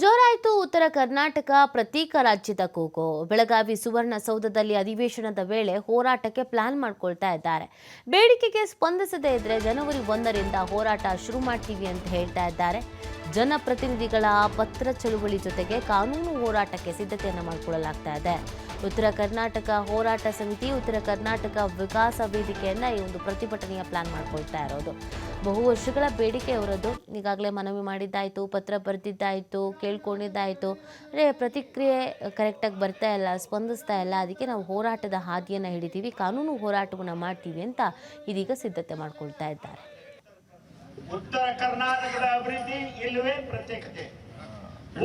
ಜೋರಾಯಿತು. ಉತ್ತರ ಕರ್ನಾಟಕ ಪ್ರತೀಕ ರಾಜ್ಯದ ಕೂಗು ಬೆಳಗಾವಿ ಸುವರ್ಣಸೌಧದಲ್ಲಿ ಅಧಿವೇಶನದ ವೇಳೆ ಹೋರಾಟಕ್ಕೆ ಪ್ಲಾನ್ ಮಾಡ್ಕೊಳ್ತಾ ಇದ್ದಾರೆ. ಬೇಡಿಕೆಗೆ ಸ್ಪಂದಿಸದೇ ಇದ್ರೆ ಜನವರಿ ಒಂದರಿಂದ ಹೋರಾಟ ಶುರು ಮಾಡ್ತೀವಿ ಅಂತ ಹೇಳ್ತಾ ಇದ್ದಾರೆ. ಜನಪ್ರತಿನಿಧಿಗಳ ಪತ್ರ ಚಳುವಳಿ ಜೊತೆಗೆ ಕಾನೂನು ಹೋರಾಟಕ್ಕೆ ಸಿದ್ಧತೆಯನ್ನು ಮಾಡಿಕೊಳ್ಳಲಾಗ್ತಾ ಇದೆ. ಉತ್ತರ ಕರ್ನಾಟಕ ಹೋರಾಟ ಸಮಿತಿ, ಉತ್ತರ ಕರ್ನಾಟಕ ವಿಕಾಸ ವೇದಿಕೆಯನ್ನ ಈ ಒಂದು ಪ್ರತಿಭಟನೆಯ ಪ್ಲಾನ್ ಮಾಡ್ಕೊಳ್ತಾ ಇರೋದು. ಬಹು ವರ್ಷಗಳ ಬೇಡಿಕೆ ಅವರದ್ದು ಈಗಾಗಲೇ ಮನವಿ ಮಾಡಿದ್ದಾಯಿತು, ಪತ್ರ ಬರೆದಿದ್ದಾಯಿತು, ಕೇಳ್ಕೊಂಡಿದ್ದಾಯಿತು. ಅಂದರೆ ಪ್ರತಿಕ್ರಿಯೆ ಕರೆಕ್ಟಾಗಿ ಬರ್ತಾ ಇಲ್ಲ, ಸ್ಪಂದಿಸ್ತಾ ಇಲ್ಲ. ಅದಕ್ಕೆ ನಾವು ಹೋರಾಟದ ಹಾದಿಯನ್ನು ಹಿಡಿತೀವಿ, ಕಾನೂನು ಹೋರಾಟವನ್ನು ಮಾಡ್ತೀವಿ ಅಂತ ಇದೀಗ ಸಿದ್ಧತೆ ಮಾಡ್ಕೊಳ್ತಾ ಇದ್ದಾರೆ. ಉತ್ತರ ಕರ್ನಾಟಕದ ಅಭಿವೃದ್ಧಿ ಇಲ್ಲವೇ ಪ್ರತ್ಯೇಕತೆ.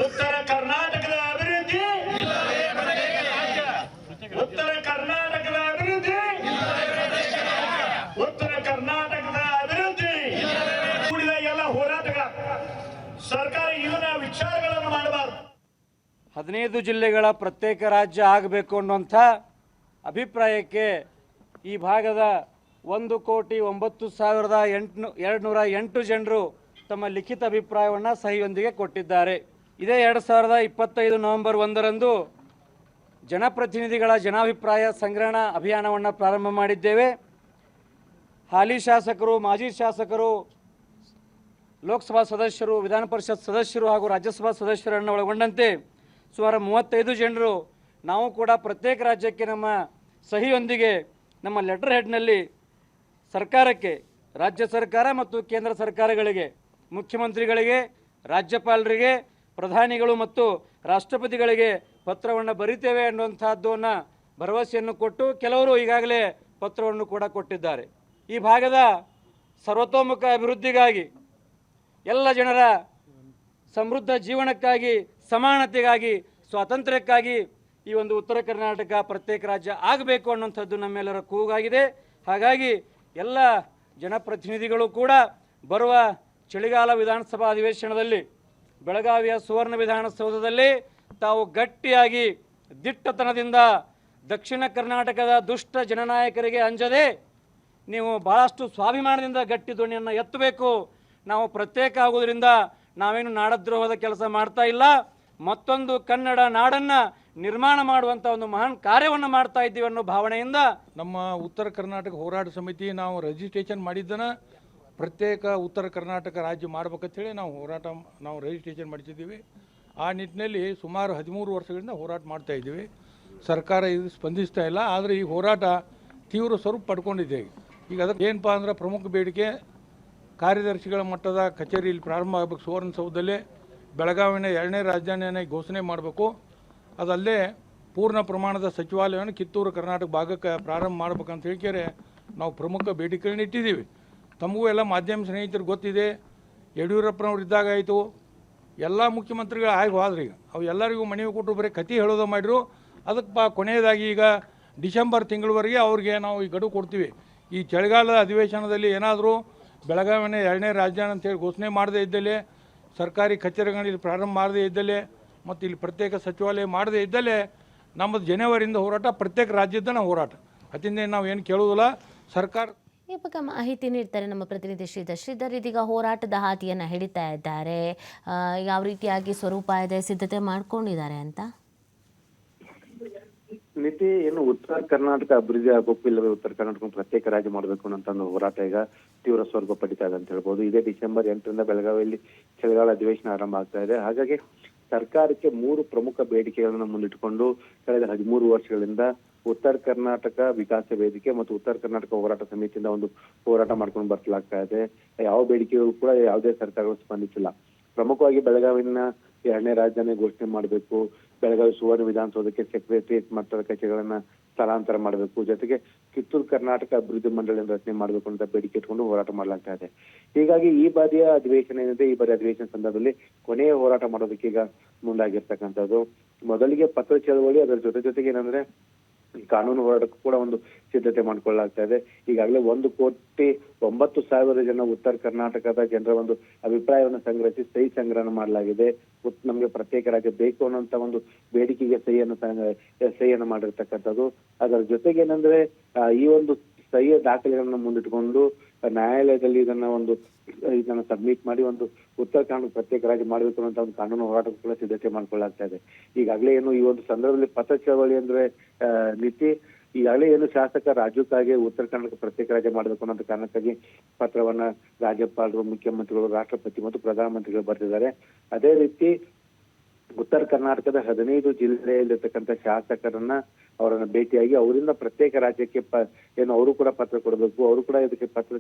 ಉತ್ತರ ಕರ್ನಾಟಕದ ಅಭಿವೃದ್ಧಿ ಉತ್ತರ ಕರ್ನಾಟಕದ ಅಭಿವೃದ್ಧಿ ಉತ್ತರ ಕರ್ನಾಟಕದ ಅಭಿವೃದ್ಧಿ ಕೂಡಿದ ಎಲ್ಲ ಹೋರಾಟಗಳ ಸರ್ಕಾರ ಇವನ ವಿಚಾರಗಳನ್ನು ಮಾಡಬಾರದು. ಹದಿನೈದು ಜಿಲ್ಲೆಗಳ ಪ್ರತ್ಯೇಕ ರಾಜ್ಯ ಆಗಬೇಕು ಅನ್ನುವಂಥ ಅಭಿಪ್ರಾಯಕ್ಕೆ ಈ ಭಾಗದ ಒಂದು ಕೋಟಿ ಒಂಬತ್ತು ಸಾವಿರದ ಎಂಟುನೂ ಎರಡು ನೂರ ಎಂಟು ಜನರು ತಮ್ಮ ಲಿಖಿತ ಅಭಿಪ್ರಾಯವನ್ನು ಸಹಿಯೊಂದಿಗೆ ಕೊಟ್ಟಿದ್ದಾರೆ. ಇದೇ ಎರಡು ಸಾವಿರದ ಇಪ್ಪತ್ತೈದು ನವೆಂಬರ್ ಒಂದರಂದು ಜನಪ್ರತಿನಿಧಿಗಳ ಜನಾಭಿಪ್ರಾಯ ಸಂಗ್ರಹಣಾ ಅಭಿಯಾನವನ್ನು ಪ್ರಾರಂಭ ಮಾಡಿದ್ದೇವೆ. ಹಾಲಿ ಶಾಸಕರು, ಮಾಜಿ ಶಾಸಕರು, ಲೋಕಸಭಾ ಸದಸ್ಯರು, ವಿಧಾನ ಪರಿಷತ್ ಸದಸ್ಯರು ಹಾಗೂ ರಾಜ್ಯಸಭಾ ಸದಸ್ಯರನ್ನು ಒಳಗೊಂಡಂತೆ ಸುಮಾರು ಮೂವತ್ತೈದು ಜನರು ನಾವು ಕೂಡ ಪ್ರತ್ಯೇಕ ರಾಜ್ಯಕ್ಕೆ ನಮ್ಮ ಸಹಿಯೊಂದಿಗೆ ನಮ್ಮ ಲೆಟರ್ ಹೆಡ್ನಲ್ಲಿ ಸರ್ಕಾರಕ್ಕೆ, ರಾಜ್ಯ ಸರ್ಕಾರ ಮತ್ತು ಕೇಂದ್ರ ಸರ್ಕಾರಗಳಿಗೆ, ಮುಖ್ಯಮಂತ್ರಿಗಳಿಗೆ, ರಾಜ್ಯಪಾಲರಿಗೆ, ಪ್ರಧಾನಿಗಳು ಮತ್ತು ರಾಷ್ಟ್ರಪತಿಗಳಿಗೆ ಪತ್ರವನ್ನು ಬರಿತೇವೆ ಅನ್ನುವಂಥದ್ದನ್ನು ಭರವಸೆಯನ್ನು ಕೊಟ್ಟು ಕೆಲವರು ಈಗಾಗಲೇ ಪತ್ರವನ್ನು ಕೂಡ ಕೊಟ್ಟಿದ್ದಾರೆ. ಈ ಭಾಗದ ಸರ್ವತೋಮುಖ ಅಭಿವೃದ್ಧಿಗಾಗಿ, ಎಲ್ಲ ಜನರ ಸಮೃದ್ಧ ಜೀವನಕ್ಕಾಗಿ, ಸಮಾನತೆಗಾಗಿ, ಸ್ವಾತಂತ್ರ್ಯಕ್ಕಾಗಿ ಈ ಒಂದು ಉತ್ತರ ಕರ್ನಾಟಕ ಪ್ರತ್ಯೇಕ ರಾಜ್ಯ ಆಗಬೇಕು ಅನ್ನುವಂಥದ್ದು ನಮ್ಮೆಲ್ಲರ ಕೂಗಾಗಿದೆ. ಹಾಗಾಗಿ ಎಲ್ಲ ಜನಪ್ರತಿನಿಧಿಗಳು ಕೂಡ ಬರುವ ಚಳಿಗಾಲ ವಿಧಾನಸಭಾ ಅಧಿವೇಶನದಲ್ಲಿ, ಬೆಳಗಾವಿಯ ಸುವರ್ಣ ವಿಧಾನಸೌಧದಲ್ಲಿ ತಾವು ಗಟ್ಟಿಯಾಗಿ ದಿಟ್ಟತನದಿಂದ ದಕ್ಷಿಣ ಕರ್ನಾಟಕದ ದುಷ್ಟ ಜನನಾಯಕರಿಗೆ ಅಂಜದೆ ನೀವು ಭಾಳಷ್ಟು ಸ್ವಾಭಿಮಾನದಿಂದ ಗಟ್ಟಿ ದೋಣಿಯನ್ನು ಎತ್ತಬೇಕು. ನಾವು ಪ್ರತ್ಯೇಕ ಆಗುವುದರಿಂದ ನಾವೇನು ನಾಡದ್ರೋಹದ ಕೆಲಸ ಮಾಡ್ತಾ ಇಲ್ಲ. ಮತ್ತೊಂದು ಕನ್ನಡ ನಾಡನ್ನು ನಿರ್ಮಾಣ ಮಾಡುವಂಥ ಒಂದು ಮಹಾನ್ ಕಾರ್ಯವನ್ನು ಮಾಡ್ತಾ ಇದ್ದೀವಿ ಅನ್ನೋ ಭಾವನೆಯಿಂದ ನಮ್ಮ ಉತ್ತರ ಕರ್ನಾಟಕ ಹೋರಾಟ ಸಮಿತಿ ನಾವು ರಿಜಿಸ್ಟ್ರೇಷನ್ ಮಾಡಿದ್ದನ ಪ್ರತ್ಯೇಕ ಉತ್ತರ ಕರ್ನಾಟಕ ರಾಜ್ಯ ಮಾಡ್ಬೇಕಂತೇಳಿ ನಾವು ಹೋರಾಟ ನಾವು ರಿಜಿಸ್ಟ್ರೇಷನ್ ಮಾಡಿಸಿದ್ದೀವಿ. ಆ ನಿಟ್ಟಿನಲ್ಲಿ ಸುಮಾರು ಹದಿಮೂರು ವರ್ಷಗಳಿಂದ ಹೋರಾಟ ಮಾಡ್ತಾ ಇದ್ದೀವಿ. ಸರ್ಕಾರ ಇದು ಸ್ಪಂದಿಸ್ತಾ ಇಲ್ಲ, ಆದರೆ ಈ ಹೋರಾಟ ತೀವ್ರ ಸ್ವರೂಪ ಪಡ್ಕೊಂಡಿದೆ. ಈಗ ಅದಕ್ಕೆ ಏನಪ್ಪ ಅಂದ್ರೆ ಪ್ರಮುಖ ಬೇಡಿಕೆ, ಕಾರ್ಯದರ್ಶಿಗಳ ಮಟ್ಟದ ಕಚೇರಿಯಲ್ಲಿ ಪ್ರಾರಂಭ ಆಗಬೇಕು ಸುವರ್ಣಸೌಧದಲ್ಲಿ ಬೆಳಗಾವಿನ ಎರಡನೇ ರಾಜಧಾನಿಯನ್ನು ಘೋಷಣೆ ಮಾಡಬೇಕು. ಅದಲ್ಲದೆ ಪೂರ್ಣ ಪ್ರಮಾಣದ ಸಚಿವಾಲಯವನ್ನು ಕಿತ್ತೂರು, ಕರ್ನಾಟಕ ಭಾಗಕ್ಕೆ ಪ್ರಾರಂಭ ಮಾಡ್ಬೇಕಂತ ಹೇಳಿಕೆರೆ ನಾವು ಪ್ರಮುಖ ಬೇಡಿಕೆಗಳನ್ನ ಇಟ್ಟಿದ್ದೀವಿ ತಮಗೂ ಎಲ್ಲ ಮಾಧ್ಯಮ ಸ್ನೇಹಿತರು ಗೊತ್ತಿದೆ, ಯಡಿಯೂರಪ್ಪನವ್ರು ಇದ್ದಾಗ ಆಯಿತು, ಎಲ್ಲ ಮುಖ್ಯಮಂತ್ರಿಗಳು ಆಗಿ ಹೋದ್ರಿ ಈಗ. ಅವು ಎಲ್ಲರಿಗೂ ಮನವಿ ಕೊಟ್ಟರು ಬರೀ ಕಥೆ ಹೇಳೋದು ಮಾಡಿರು ಅದಕ್ಕೆ ಪಾ ಕೊನೆಯದಾಗಿ ಈಗ ಡಿಸೆಂಬರ್ ತಿಂಗಳವರೆಗೆ ಅವ್ರಿಗೆ ನಾವು ಈ ಗಡುವು ಕೊಡ್ತೀವಿ. ಈ ಚಳಿಗಾಲದ ಅಧಿವೇಶನದಲ್ಲಿ ಏನಾದರೂ ಬೆಳಗಾವಿನ ಎರಡನೇ ರಾಜ್ಯ ಅಂತೇಳಿ ಘೋಷಣೆ ಮಾಡದೇ ಇದ್ದಲ್ಲಿ, ಸರ್ಕಾರಿ ಕಚೇರಿಗಳಲ್ಲಿ ಪ್ರಾರಂಭ ಮಾಡದೇ ಇದ್ದಲ್ಲಿ ಮತ್ತು ಇಲ್ಲಿ ಪ್ರತ್ಯೇಕ ಸಚಿವಾಲಯ ಮಾಡದೇ ಇದ್ದಲ್ಲೇ ನಮ್ಮದು ಜನವರಿಯಿಂದ ಹೋರಾಟ ಪ್ರತ್ಯೇಕ ರಾಜ್ಯದ ಹೋರಾಟ. ಅದರಿಂದ ನಾವು ಏನು ಕೇಳುವುದಿಲ್ಲ ಸರ್ಕಾರ ಈ ಬಗ್ಗೆ ಮಾಹಿತಿ ನೀಡ್ತಾರೆ ನಮ್ಮ ಪ್ರತಿನಿಧಿ ಶ್ರೀಧರ್. ಶ್ರೀಧರ್ ಇದೀಗ ಹೋರಾಟದ ಹಾದಿಯನ್ನು ಹಿಡಿತಾ ಇದ್ದಾರೆ. ಯಾವ ರೀತಿಯಾಗಿ ಸ್ವರೂಪ ಇದೆ ಸಿದ್ಧತೆ ಮಾಡ್ಕೊಂಡಿದ್ದಾರೆ ಅಂತ? ಮಿತಿ ಏನು ಉತ್ತರ ಕರ್ನಾಟಕ ಅಭಿವೃದ್ಧಿ ಆಗಬೇಕು ಇಲ್ಲವೇ ಉತ್ತರ ಕರ್ನಾಟಕ ಪ್ರತ್ಯೇಕ ರಾಜ್ಯ ಮಾಡಬೇಕು ಅಂತ ಒಂದು ಹೋರಾಟ ಈಗ ತೀವ್ರ ಸ್ವರ್ಗ ಪಡಿತಾ ಇದೆ ಅಂತ ಹೇಳ್ಬೋದು. ಇದೇ ಡಿಸೆಂಬರ್ ಎಂಟರಿಂದ ಬೆಳಗಾವಿಯಲ್ಲಿ ಚಳಿಗಾಲ ಅಧಿವೇಶನ ಆರಂಭ ಆಗ್ತಾ ಇದೆ. ಹಾಗಾಗಿ ಸರ್ಕಾರಕ್ಕೆ ಮೂರು ಪ್ರಮುಖ ಬೇಡಿಕೆಗಳನ್ನು ಮುಂದಿಟ್ಟುಕೊಂಡು ಕಳೆದ ಹದಿಮೂರು ವರ್ಷಗಳಿಂದ ಉತ್ತರ ಕರ್ನಾಟಕ ವಿಕಾಸ ವೇದಿಕೆ ಮತ್ತು ಉತ್ತರ ಕರ್ನಾಟಕ ಹೋರಾಟ ಸಮಿತಿಯಿಂದ ಒಂದು ಹೋರಾಟ ಮಾಡ್ಕೊಂಡು ಬರ್ತಲಾಗ್ತಾ ಇದೆ. ಯಾವ ಬೇಡಿಕೆಗಳು ಕೂಡ ಯಾವುದೇ ಸರ್ಕಾರಗಳು ಸ್ಪಂದಿಸಿಲ್ಲ. ಪ್ರಮುಖವಾಗಿ ಬೆಳಗಾವಿನ ಎರಡನೇ ರಾಜಧಾನಿ ಘೋಷಣೆ ಮಾಡಬೇಕು. ಬೆಳಗಾವಿ ಸುವರ್ಣ ವಿಧಾನಸೌಧಕ್ಕೆ ಸೆಕ್ರೆಟರಿಯೇಟ್ ಮಟ್ಟದ ಕಚೇರಿಗಳನ್ನ ಸ್ಥಳಾಂತರ ಮಾಡಬೇಕು. ಜೊತೆಗೆ ಕಿತ್ತೂರು ಕರ್ನಾಟಕ ಅಭಿವೃದ್ಧಿ ಮಂಡಳಿಯನ್ನು ರಚನೆ ಮಾಡಬೇಕು ಅಂತ ಬೇಡಿಕೆ ಇಟ್ಕೊಂಡು ಹೋರಾಟ ಮಾಡಲಾಗ್ತಾ ಇದೆ. ಹೀಗಾಗಿ ಈ ಬಾರಿಯ ಅಧಿವೇಶನ ಏನಿದೆ, ಈ ಬಾರಿ ಅಧಿವೇಶನ ಸಂದರ್ಭದಲ್ಲಿ ಕೊನೆಯ ಹೋರಾಟ ಮಾಡೋದಕ್ಕೆ ಈಗ ಮುಂದಾಗಿರ್ತಕ್ಕಂಥದ್ದು. ಮೊದಲಿಗೆ ಪತ್ರ ಚಳವಳಿ, ಅದರ ಜೊತೆ ಜೊತೆಗೆ ಏನಂದ್ರೆ ಕಾನೂನು ಹೋರಾಟಕ್ಕೂ ಕೂಡ ಒಂದು ಸಿದ್ಧತೆ ಮಾಡಿಕೊಳ್ಳಲಾಗ್ತಾ ಇದೆ. ಈಗಾಗಲೇ ಒಂದು ಕೋಟಿ ಒಂಬತ್ತು ಸಾವಿರ ಜನ ಉತ್ತರ ಕರ್ನಾಟಕದ ಜನರ ಒಂದು ಅಭಿಪ್ರಾಯವನ್ನು ಸಂಗ್ರಹಿಸಿ, ಸಹಿ ಸಂಗ್ರಹಣ ಮಾಡಲಾಗಿದೆ. ನಮಗೆ ಪ್ರತ್ಯೇಕ ರಾಜ್ಯ ಬೇಕು ಅನ್ನುವಂತ ಒಂದು ಬೇಡಿಕೆಗೆ ಸಹಿಯನ್ನು ಸಹಿಯನ್ನು ಮಾಡಿರ್ತಕ್ಕಂಥದ್ದು. ಅದರ ಜೊತೆಗೆ ಏನಂದ್ರೆ ಈ ಒಂದು ಸಹಿಯ ದಾಖಲೆಗಳನ್ನು ಮುಂದಿಟ್ಟುಕೊಂಡು ನ್ಯಾಯಾಲಯದಲ್ಲಿ ಇದನ್ನ ಒಂದು, ಇದನ್ನ ಸಬ್ಮಿಟ್ ಮಾಡಿ ಒಂದು ಉತ್ತರ ಕನ್ನಡ ಪ್ರತ್ಯೇಕ ರಾಜ್ಯ ಮಾಡಬೇಕು ಅನ್ನೋ ಒಂದು ಕಾನೂನು ಹೋರಾಟಕ್ಕೂ ಕೂಡ ಸಿದ್ಧತೆ ಮಾಡ್ಕೊಳ್ಳಾಗ್ತಾ ಇದೆ. ಈಗಾಗಲೇ ಏನು ಈ ಒಂದು ಸಂದರ್ಭದಲ್ಲಿ ಪಥ ಚಳವಳಿ ಅಂದ್ರೆ ನೀತಿ, ಈಗಾಗಲೇ ಏನು ಶಾಸಕ ರಾಜು ಕಾಗೆ ಉತ್ತರ ಕನ್ನಡಕ್ಕೆ ಪ್ರತ್ಯೇಕ ರಾಜ್ಯ ಮಾಡಬೇಕು ಅನ್ನೋ ಕಾರಣಕ್ಕಾಗಿ ಪತ್ರವನ್ನ ರಾಜ್ಯಪಾಲರು, ಮುಖ್ಯಮಂತ್ರಿಗಳು, ರಾಷ್ಟ್ರಪತಿ ಮತ್ತು ಪ್ರಧಾನಮಂತ್ರಿಗಳು ಬರೆದಿದ್ದಾರೆ. ಅದೇ ರೀತಿ ಉತ್ತರ ಕರ್ನಾಟಕದ ಹದಿನೈದು ಜಿಲ್ಲೆಯಲ್ಲಿರ್ತಕ್ಕಂಥ ಶಾಸಕರನ್ನ ಅವರನ್ನ ಭೇಟಿಯಾಗಿ ಅವರಿಂದ ಪ್ರತ್ಯೇಕ ರಾಜ್ಯಕ್ಕೆ ಪ, ಏನು ಅವರು ಕೂಡ ಪತ್ರ ಕೊಡಬೇಕು, ಅವರು ಕೂಡ ಇದಕ್ಕೆ ಪತ್ರ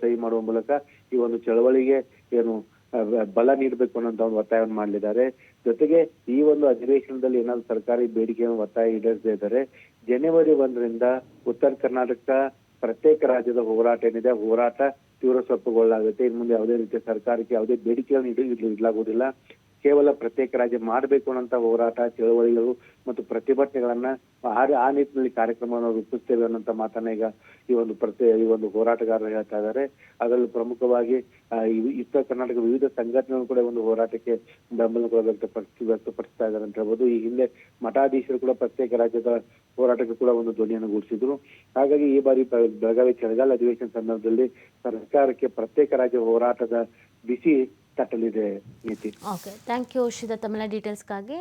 ಸಹಿ ಮಾಡುವ ಮೂಲಕ ಈ ಒಂದು ಚಳವಳಿಗೆ ಏನು ಬಲ ನೀಡಬೇಕು ಅನ್ನೋಂತ ಒಂದು ಒತ್ತಾಯವನ್ನು ಮಾಡಲಿದ್ದಾರೆ. ಜೊತೆಗೆ ಈ ಒಂದು ಅಧಿವೇಶನದಲ್ಲಿ ಏನಾದ್ರು ಸರ್ಕಾರಿ ಬೇಡಿಕೆಯನ್ನು ಒತ್ತಾಯ ಈಡೇರಿಸದೇ ಇದ್ದಾರೆ ಜನವರಿ ಒಂದರಿಂದ ಉತ್ತರ ಕರ್ನಾಟಕ ಪ್ರತ್ಯೇಕ ರಾಜ್ಯದ ಹೋರಾಟ ಏನಿದೆ, ಹೋರಾಟ ತೀವ್ರ ಸ್ವಲ್ಪಗೊಳ್ಳಾಗುತ್ತೆ ಇನ್ನು ಮುಂದೆ ಯಾವುದೇ ರೀತಿಯ ಸರ್ಕಾರಕ್ಕೆ ಯಾವುದೇ ಬೇಡಿಕೆಗಳನ್ನು ಇಡಲಾಗುವುದಿಲ್ಲ ಇಡ್ಲ- ಇಡ್ಲಾಗುವುದಿಲ್ಲ. ಕೇವಲ ಪ್ರತ್ಯೇಕ ರಾಜ್ಯ ಮಾಡಬೇಕು ಅನ್ನೋಂತ ಹೋರಾಟ, ಚಳವಳಿಗಳು ಮತ್ತು ಪ್ರತಿಭಟನೆಗಳನ್ನ ಆ ನಿಟ್ಟಿನಲ್ಲಿ ಕಾರ್ಯಕ್ರಮವನ್ನು ರೂಪಿಸ್ತೇವೆ ಅನ್ನೋಂತ ಮಾತನ್ನ ಈಗ ಈ ಒಂದು ಪ್ರತಿ, ಈ ಒಂದು ಹೋರಾಟಗಾರರು ಹೇಳ್ತಾ ಇದ್ದಾರೆ. ಅದರಲ್ಲೂ ಪ್ರಮುಖವಾಗಿ ಉತ್ತರ ಕರ್ನಾಟಕ ವಿವಿಧ ಸಂಘಟನೆಗಳು ಕೂಡ ಒಂದು ಹೋರಾಟಕ್ಕೆ ಬೆಂಬಲ ವ್ಯಕ್ತಪಡಿಸಿ, ವ್ಯಕ್ತಪಡಿಸ್ತಾ ಇದ್ದಾರೆ ಅಂತ ಹೇಳ್ಬೋದು. ಈ ಹಿಂದೆ ಮಠಾಧೀಶರು ಕೂಡ ಪ್ರತ್ಯೇಕ ರಾಜ್ಯದ ಹೋರಾಟಕ್ಕೆ ಕೂಡ ಒಂದು ಧ್ವನಿಯನ್ನು ಗುಡಿಸಿದ್ರು. ಹಾಗಾಗಿ ಈ ಬಾರಿ ಬೆಳಗಾವಿ, ಚಳಿಗಾಲ ಅಧಿವೇಶನ ಸಂದರ್ಭದಲ್ಲಿ ಸರ್ಕಾರಕ್ಕೆ ಪ್ರತ್ಯೇಕ ರಾಜ್ಯ ಹೋರಾಟದ ಬಿಸಿ ತಟ್ಟಲಿದೆ ನೀತಿ. ಓಕೆ ಥ್ಯಾಂಕ್ ಯು ಶಿದ ಡೀಟೇಲ್ಸ್ ಡೀಟೇಲ್ಸ್ಗಾಗಿ